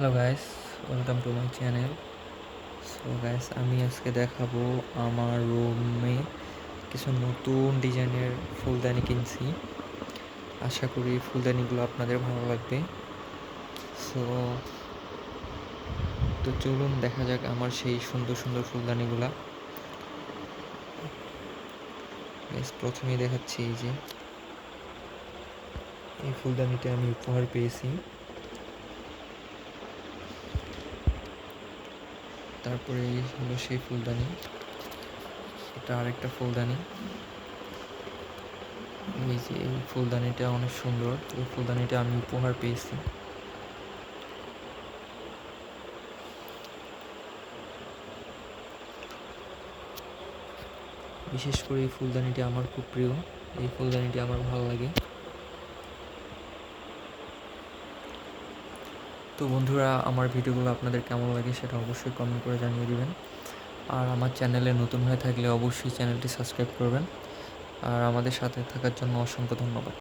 Hello guys welcome to my channel so guys আমি আজকে দেখাবো আমার রুমে কিছু নতুন ডিজাইনের ফুলদানি কিনছি। আশা করি ফুলদানিগুলো আপনাদের ভালো লাগবে। সো তো চলুন দেখা যাক আমার সেই সুন্দর সুন্দর ফুলদানিগুলা। প্রথমেই দেখাচ্ছি এই যে। এই ফুলদানিটা আমি উপহার পেয়েছি। তারপরে এই হলো সেই ফুলদানি। এটা আরেকটা ফুলদানি। এই যে এই ফুলদানিটা অনেক সুন্দর। এই ফুলদানিটা আমি উপহার পেয়েছি। বিশেষ করে এই ফুলদানিটি আমার খুব প্রিয়। এই ফুলদানিটি আমার ভালো লাগে। তো বন্ধুরা, আমার ভিডিওগুলো আপনাদের কেমন লাগে সেটা অবশ্যই কমেন্ট করে জানিয়ে দিবেন। আর আমার চ্যানেলে নতুন হয়ে থাকলে অবশ্যই চ্যানেলটি সাবস্ক্রাইব করবেন। আর আমাদের সাথে থাকার জন্য অসংখ্য ধন্যবাদ।